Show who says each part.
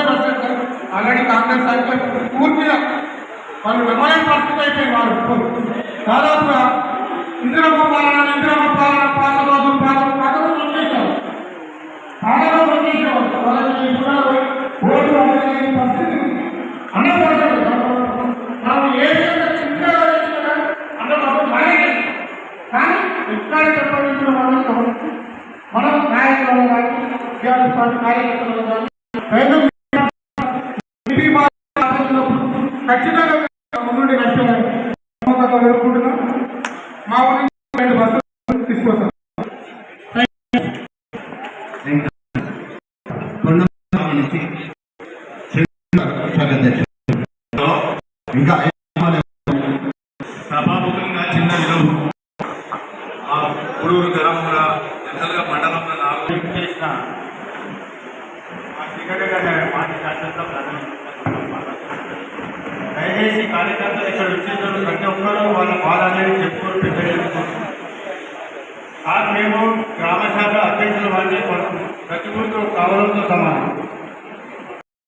Speaker 1: Hundred percent already Congress అయితే పూర్తిగా వాళ్ళు విమానం పరిస్థితి అయిపోయింది వాళ్ళు. దాదాపుగా ఇందిరమ్మ పాలన ఇందిరమ్మ పాలన పాత రోజులు పాత పాత రోజులు వచ్చేసారు. పాత రోజులు వచ్చేసేవాళ్ళు వాళ్ళకి కూడా ఓటు అనేది పరిస్థితి అన్నపడతాడు మనం ఏ విధంగా చిన్నగా చేసినా అన్నప్పుడు మనమే కానీ ఇక్కడ చెప్పిన మనం మనం నాయకులు కానీ టీఆర్ఎస్ పార్టీ కార్యకర్తలు కానీ ఖచ్చితంగా ముందుండి నష్టంగా వేడుకుంటున్నాం మా ఊరి రెండు బస్సులు తీసుకొస్తాం.
Speaker 2: నుంచి ఇంకా
Speaker 3: సభాముఖంగా చిన్న విలువ ఆ గ్రామంలో మండలంలో నాలుగు.
Speaker 4: చేసిన దయచేసి కార్యకర్తలు ఇక్కడ వచ్చేటప్పుడు ప్రతి ఒక్కరూ వాళ్ళ బాధ అనేది చెప్పుకొని పెద్దలు మేము గ్రామ శాఖ అధ్యక్షుల వారిని ప్రతి ఊరితో కావడంతో సమానం.